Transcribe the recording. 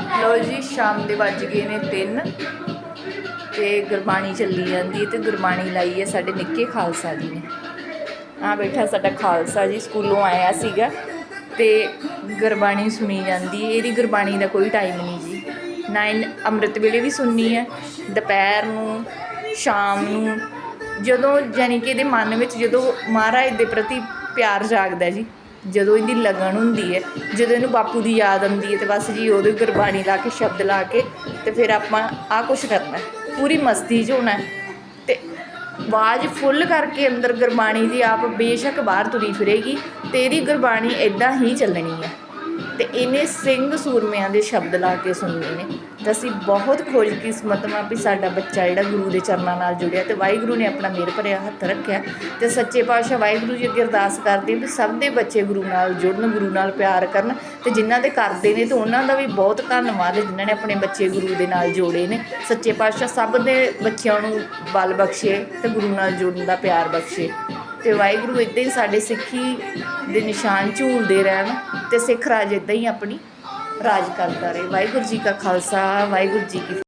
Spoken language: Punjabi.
ਲੋ ਜੀ, ਸ਼ਾਮ ਦੇ ਵੱਜ ਗਏ ਨੇ 3 ਤੇ ਗੁਰਬਾਣੀ ਚੱਲੀ ਜਾਂਦੀ ਹੈ ਤੇ ਗੁਰਬਾਣੀ ਲਾਈ ਹੈ ਸਾਡੇ ਨਿੱਕੇ ਖਾਲਸਾ ਜੀ ਨੇ। ਆ ਬੈਠਾ ਸਾਡਾ ਖਾਲਸਾ ਜੀ ਸਕੂਲੋਂ ਆਇਆ ਸੀਗਾ ਤੇ ਗੁਰਬਾਣੀ ਸੁਣੀ ਜਾਂਦੀ ਹੈ। ਇਹਦੀ ਗੁਰਬਾਣੀ ਦਾ ਕੋਈ ਟਾਈਮ ਨਹੀਂ ਜੀ। ਨਾ ਇਹਨ ਅੰਮ੍ਰਿਤ ਵੇਲੇ ਵੀ ਸੁਣਨੀ ਹੈ, ਦੁਪਹਿਰ ਨੂੰ, ਸ਼ਾਮ ਨੂੰ, ਜਦੋਂ ਯਾਨੀ ਕਿ ਇਹਦੇ ਮਨ ਵਿੱਚ ਜਦੋਂ ਮਹਾਰਾਜ ਦੇ ਪ੍ਰਤੀ ਪਿਆਰ ਜਾਗਦਾ ਜੀ। ਜਦੋਂ ਇਹਦੀ ਲਗਨ ਹੁੰਦੀ ਹੈ, ਜਦੋਂ ਇਹਨੂੰ ਬਾਪੂ ਦੀ ਯਾਦ ਆਉਂਦੀ ਹੈ ਤੇ ਬਸ ਜੀ ਉਹਦੇ ਗੁਰਬਾਣੀ ਲਾ ਕੇ, ਸ਼ਬਦ ਲਾ ਕੇ ਤੇ ਫਿਰ ਆਪਾਂ ਆਹ ਕੁਛ ਕਰਨਾ ਪੂਰੀ ਮਸਤੀ 'ਚ ਹੋਣਾ ਹੈ। ਤੇ ਆਵਾਜ਼ ਫੁੱਲ ਕਰਕੇ ਅੰਦਰ ਗੁਰਬਾਣੀ ਦੀ ਆਪ ਬੇਸ਼ੱਕ ਬਾਹਰ ਤੁਰੀ ਫਿਰੇਗੀ ਤੇਰੀ ਗੁਰਬਾਣੀ ਇਦਾਂ ਹੀ ਚੱਲਣੀ ਹੈ। ਤੇ ਇਹਨੇ ਸਿੰਘ ਸੂਰਮਿਆਂ ਦੇ ਸ਼ਬਦ ਲਾ ਕੇ ਸੁਣਨੇ ਨੇ ਤਾਂ ਅਸੀਂ ਬਹੁਤ ਖੁਸ਼ਕਿਸਮਤ ਹਾਂ ਵੀ ਸਾਡਾ ਬੱਚਾ ਜਿਹੜਾ ਗੁਰੂ ਦੇ ਚਰਨਾਂ ਨਾਲ ਜੁੜਿਆ ਤੇ ਵਾਹਿਗੁਰੂ ਨੇ ਆਪਣਾ ਮੇਰ ਭਰਿਆ ਹੱਥ ਰੱਖਿਆ ਤੇ ਸੱਚੇ ਪਾਤਸ਼ਾਹ ਵਾਹਿਗੁਰੂ ਜੀ ਅੱਗੇ ਅਰਦਾਸ ਕਰਦੇ ਵੀ ਸਭ ਦੇ ਬੱਚੇ ਗੁਰੂ ਨਾਲ ਜੁੜਨ, ਗੁਰੂ ਨਾਲ ਪਿਆਰ ਕਰਨ ਤੇ ਜਿਨ੍ਹਾਂ ਦੇ ਕਰਦੇ ਨੇ ਤੇ ਉਹਨਾਂ ਦਾ ਵੀ ਬਹੁਤ ਧੰਨਵਾਦ ਹੈ ਜਿਨ੍ਹਾਂ ਨੇ ਆਪਣੇ ਬੱਚੇ ਗੁਰੂ ਦੇ ਨਾਲ ਜੋੜੇ ਨੇ। ਸੱਚੇ ਪਾਤਸ਼ਾਹ ਸਭ ਦੇ ਬੱਚਿਆਂ ਨੂੰ ਬਲ ਬਖਸ਼ੇ ਤੇ ਗੁਰੂ ਨਾਲ ਜੁੜਨ ਦਾ ਪਿਆਰ ਬਖਸ਼ੇ। ਤੇ ਵਾਹਿਗੁਰੂ ਇਦਾਂ ਹੀ ਸਾਡੇ ਸਿੱਖੀ ਦੇ ਨਿਸ਼ਾਨ ਝੂਲਦੇ ਰਹਿਣ ਤੇ ਸਿੱਖ ਰਾਜ ਇਦਾਂ ਹੀ ਆਪਣੀ ਰਾਜ ਕਰਦਾ ਰਹੇ। ਵਾਹਿਗੁਰੂ ਜੀ ਕਾ ਖਾਲਸਾ, ਵਾਹਿਗੁਰੂ ਜੀ ਕੀ